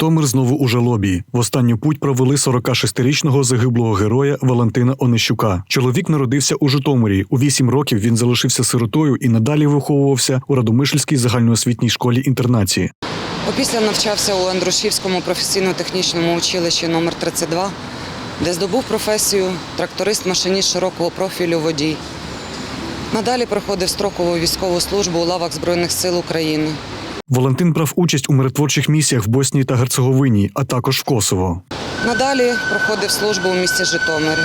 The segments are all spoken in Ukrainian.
Житомир знову у жалобі. В останню путь провели 46-річного загиблого героя Валентина Онищука. Чоловік народився у Житомирі. У 8 років він залишився сиротою і надалі виховувався у Радомишльській загальноосвітній школі інтернації. Опісля навчався у Андрушівському професійно-технічному училищі номер 32 де здобув професію тракторист-машиніст широкого профілю водій. Надалі проходив строкову військову службу у лавах Збройних сил України. Валентин брав участь у миротворчих місіях в Боснії та Герцеговині, а також в Косово. Надалі проходив службу у місті Житомирі.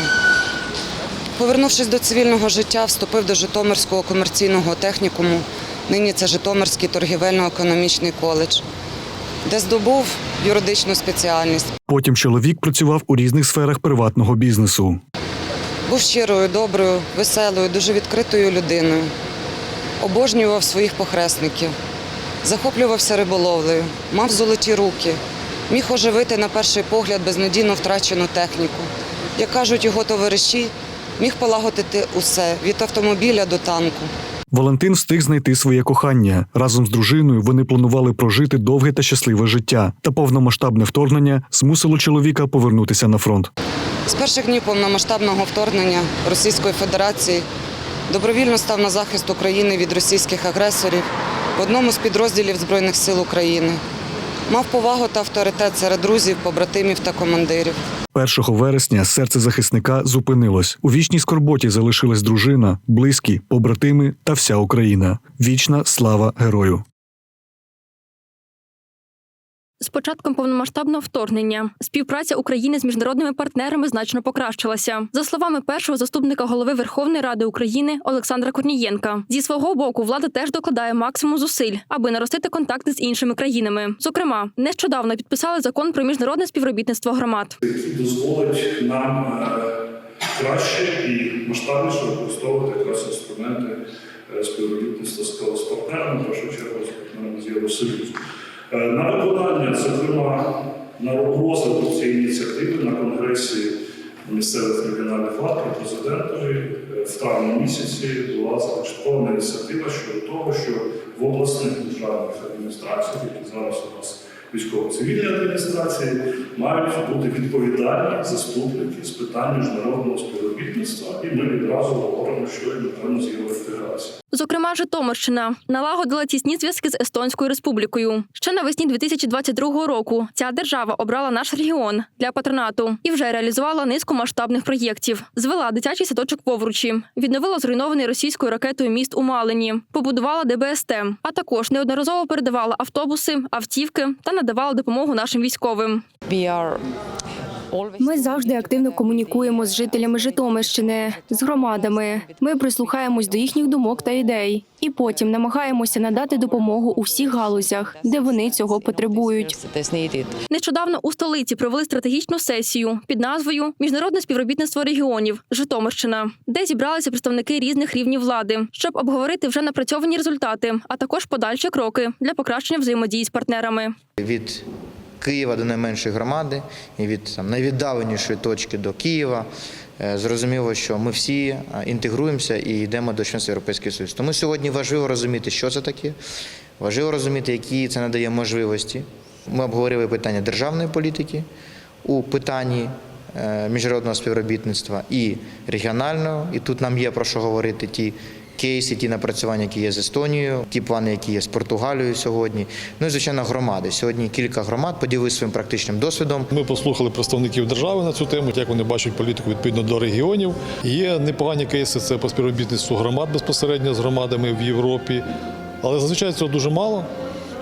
Повернувшись до цивільного життя, вступив до Житомирського комерційного технікуму. Нині це Житомирський торгівельно-економічний коледж, де здобув юридичну спеціальність. Потім чоловік працював у різних сферах приватного бізнесу. Був щирою, доброю, веселою, дуже відкритою людиною. Обожнював своїх похресників, захоплювався риболовлею, мав золоті руки, міг оживити на перший погляд безнадійно втрачену техніку. Як кажуть його товариші, міг полагодити усе від автомобіля до танку. Валентин встиг знайти своє кохання. Разом з дружиною вони планували прожити довге та щасливе життя. Та повномасштабне вторгнення змусило чоловіка повернутися на фронт. З перших днів повномасштабного вторгнення Російської Федерації добровільно став на захист України від російських агресорів в одному з підрозділів Збройних сил України. Мав повагу та авторитет серед друзів, побратимів та командирів. 1 вересня серце захисника зупинилось. У вічній скорботі залишилась дружина, близькі, побратими та вся Україна. Вічна слава герою. З початком повномасштабного вторгнення співпраця України з міжнародними партнерами значно покращилася. За словами першого заступника голови Верховної Ради України Олександра Корнієнка, зі свого боку влада теж докладає максимум зусиль, аби наростити контакти з іншими країнами. Зокрема, нещодавно підписали закон про міжнародне співробітництво громад. дозволить нам е, краще і масштабніше використовувати якраз інструменти е, співробітництва з партнерами, в першу чергу з партнерами з Євросоюзу. Е, На виконання, зокрема, на розвиток цієї ініціативи на конгресі місцевих регіональних влад при президентові е, в травні місяці була започаткована ініціатива щодо того, що в обласних державних адміністраціях, які зараз у нас військово-цивільні адміністрації, мають бути відповідальні заступники з питань міжнародного співробітництва, і ми відразу говоримо, що напевно з євроінтеграції. Зокрема, Житомирщина налагодила тісні зв'язки з Естонською республікою. Ще навесні 2022 року ця держава обрала наш регіон для патронату і вже реалізувала низку масштабних проєктів. Звела дитячий садочок в Овручі, відновила зруйнований російською ракетою міст у Малині, побудувала ДБСТ, а також неодноразово передавала автобуси, автівки та надавала допомогу нашим військовим. Ми завжди активно комунікуємо з жителями Житомирщини, з громадами. Ми прислухаємось до їхніх думок та ідей, і потім намагаємося надати допомогу у всіх галузях, де вони цього потребують. Нещодавно у столиці провели стратегічну сесію під назвою Міжнародне співробітництво регіонів Житомирщина, де зібралися представники різних рівнів влади, щоб обговорити вже напрацьовані результати, а також подальші кроки для покращення взаємодії з партнерами. від Києва до найменшої громади і від там, найвіддаленішої точки до Києва. Е, Зрозуміло, що ми всі е, інтегруємося і йдемо до членства Європейського Союзу. Тому сьогодні важливо розуміти, що це таке, важливо розуміти, які це надає можливості. Ми обговорили питання державної політики у питанні е, міжнародного співробітництва і регіонального. І тут нам є про що говорити ті кейси, ті напрацювання, які є з Естонією, ті плани, які є з Португалією сьогодні. Ну і звичайно, громади. Сьогодні кілька громад поділилися своїм практичним досвідом. Ми послухали представників держави на цю тему, як вони бачать політику відповідно до регіонів. Є непогані кейси це по співробітництву громад безпосередньо з громадами в Європі. Але зазвичай цього дуже мало.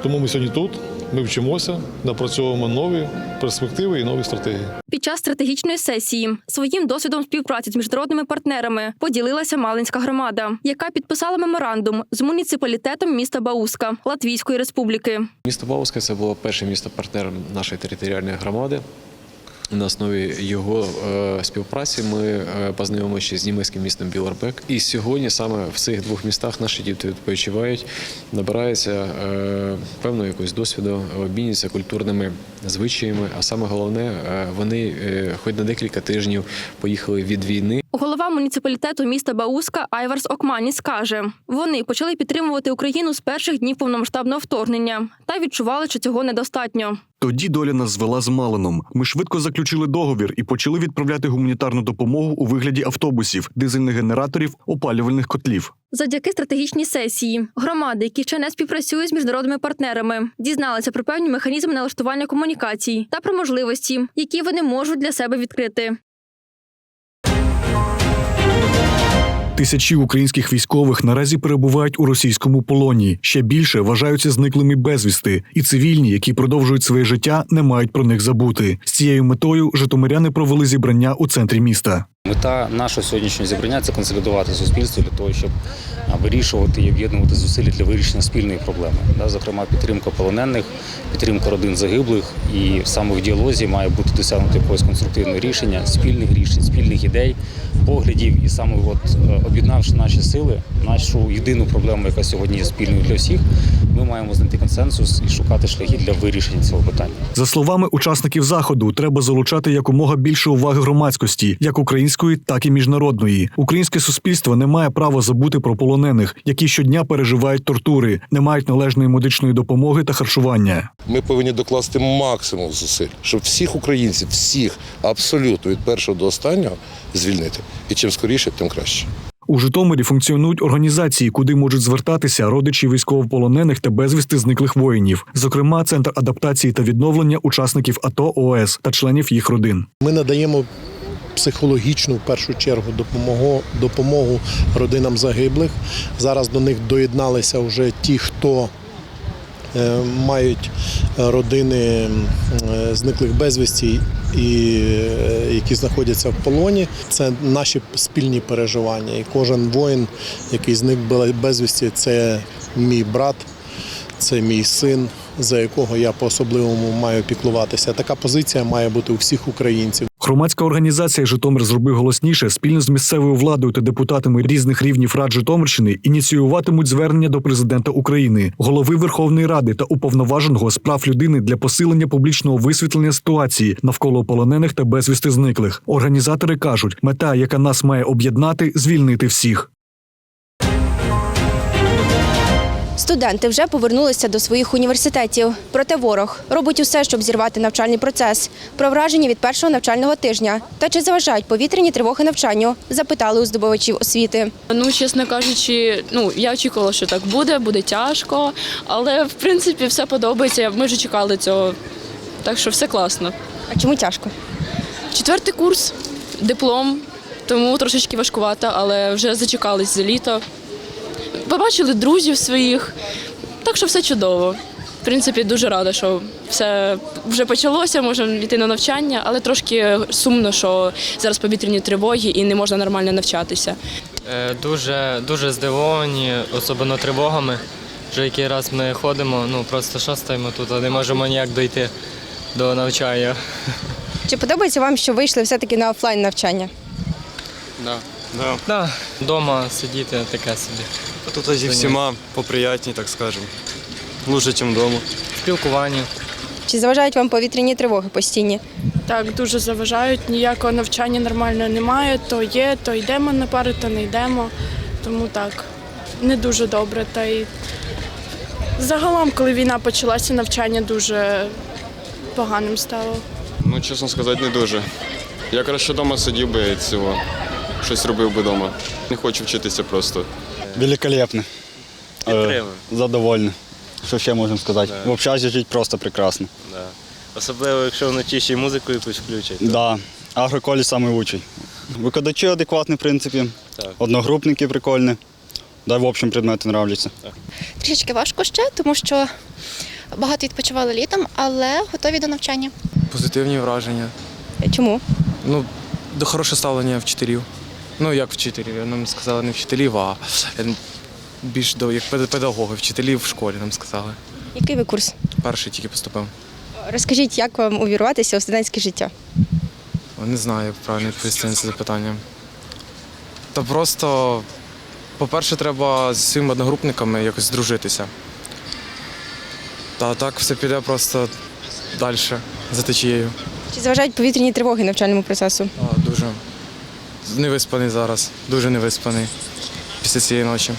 Тому ми сьогодні тут. Ми вчимося, напрацьовуємо нові перспективи і нові стратегії. Під час стратегічної сесії своїм досвідом співпраці з міжнародними партнерами поділилася Малинська громада, яка підписала меморандум з муніципалітетом міста Бауска Латвійської республіки. Місто Бауска це було перше місто партнером нашої територіальної громади. На основі його е, співпраці ми е, познайомилися з німецьким містом Біларбек. І сьогодні саме в цих двох містах наші діти відпочивають, набираються е, певного якогось досвіду, обмінюються культурними звичаями. А саме головне, вони, хоч на декілька тижнів, поїхали від війни. Голова муніципалітету міста Бауска Айварс Окманіс каже: вони почали підтримувати Україну з перших днів повномасштабного вторгнення та відчували, що цього недостатньо. Тоді доля нас звела з Малином. Ми швидко заключили договір і почали відправляти гуманітарну допомогу у вигляді автобусів, дизельних генераторів, опалювальних котлів. Завдяки стратегічній сесії громади, які ще не співпрацюють з міжнародними партнерами, дізналися про певні механізми налаштування комунікацій та про можливості, які вони можуть для себе відкрити. Тисячі українських військових наразі перебувають у російському полоні. Ще більше вважаються зниклими безвісти, і цивільні, які продовжують своє життя, не мають про них забути. З цією метою житомиряни провели зібрання у центрі міста. Мета нашого сьогоднішнього зібрання це консолідувати суспільство для того, щоб вирішувати і об'єднувати зусилля для вирішення спільної проблеми. Зокрема, підтримка полонених, підтримка родин загиблих, і саме в діалозі має бути досягнуто якогось конструктивного рішення, спільних рішень, спільних ідей, поглядів. І саме от е, об'єднавши наші сили, нашу єдину проблему, яка сьогодні є спільною для всіх, ми маємо знайти консенсус і шукати шляхи для вирішення цього питання. За словами учасників заходу, треба залучати якомога більше уваги громадськості, як української, так і міжнародної. Українське суспільство не має права забути про полонених, які щодня переживають тортури, не мають належної медичної допомоги та харчування. Ми повинні докласти максимум зусиль, щоб всіх українців, всіх абсолютно від першого до останнього звільнити. І чим скоріше, тим краще. У Житомирі функціонують організації, куди можуть звертатися родичі військовополонених та безвісти зниклих воїнів, зокрема, центр адаптації та відновлення учасників АТО ООС та членів їх родин. Ми надаємо психологічну в першу чергу допомогу, допомогу родинам загиблих. Зараз до них доєдналися вже ті, хто е, мають родини е, зниклих безвісті і е, які знаходяться в полоні. Це наші спільні переживання. І кожен воїн, який зник безвісті, це мій брат, це мій син, за якого я по-особливому маю піклуватися. Така позиція має бути у всіх українців. Громадська організація Житомир зроби голосніше спільно з місцевою владою та депутатами різних рівнів рад Житомирщини ініціюватимуть звернення до президента України, голови Верховної Ради та уповноваженого з прав людини для посилення публічного висвітлення ситуації навколо полонених та безвісти зниклих. Організатори кажуть, мета, яка нас має об'єднати, звільнити всіх. Студенти вже повернулися до своїх університетів. Проте ворог робить усе, щоб зірвати навчальний процес. Про враження від першого навчального тижня та чи заважають повітряні тривоги навчанню, запитали у здобувачів освіти. Ну, чесно кажучи, ну я очікувала, що так буде, буде тяжко, але в принципі все подобається. Ми вже чекали цього, так що все класно. А чому тяжко? Четвертий курс, диплом, тому трошечки важкувато, але вже зачекались за літо. Побачили друзів своїх, так що все чудово. В принципі, дуже рада, що все вже почалося, можемо йти на навчання, але трошки сумно, що зараз повітряні тривоги і не можна нормально навчатися. Е, Дуже, дуже здивовані, особливо тривогами. Вже який раз ми ходимо, ну просто шастаємо тут, а не можемо ніяк дойти до навчання. Чи подобається вам, що вийшли все-таки на офлайн навчання? Да. Да. Да. Дома сидіти таке собі. Тут зі всіма поприятні, так скажемо. Лучше, ніж вдома. Спілкування. Чи заважають вам повітряні тривоги постійні? Так, дуже заважають. Ніякого навчання нормального немає. То є, то йдемо на пари, то не йдемо. Тому так, не дуже добре. Та й загалом, коли війна почалася, навчання дуже поганим стало. Ну, чесно сказати, не дуже. Я краще вдома сидів би цього, щось робив би вдома. Не хочу вчитися просто. Великолепно. Е, Задовольний. Що ще можемо сказати? В общазі жити просто прекрасно. Да. Особливо, якщо вночі ще й музику якусь включать. Да. Агроколі найкращий. Викладачі адекватні, в принципі. Одногрупники прикольні. Да, в общем предмети нравляться. Трішечки важко ще, тому що багато відпочивали літом, але готові до навчання. Позитивні враження. Чому? Ну, до хороше ставлення вчителів. Ну, як вчителів, нам сказали не вчителів, а е, більш до як пед- педагоги, вчителів в школі нам сказали. Який ви курс? Перший тільки поступив. Розкажіть, як вам увірватися у студентське життя? Не знаю, як правильно відповісти на це запитання. Та просто, по-перше, треба зі своїми одногрупниками якось здружитися. Та так все піде просто далі, за течією. Чи заважають повітряні тривоги навчальному процесу? А, дуже. Невиспаний зараз, дуже невиспаний після цієї ночі.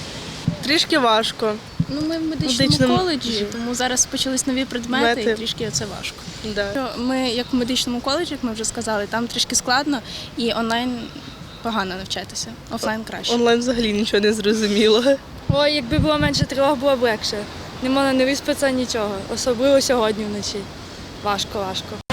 Трішки важко. Ну, ми в медичному, Медичному коледжі, тому зараз почались нові предмети, Мети. і трішки це важко. Да. Ми, як в медичному коледжі, як ми вже сказали, там трішки складно і онлайн погано навчатися. Офлайн краще. Онлайн взагалі нічого не зрозуміло. Ой, якби було менше тривог, було б легше. Не можна не виспатися нічого, особливо сьогодні вночі. Важко, важко.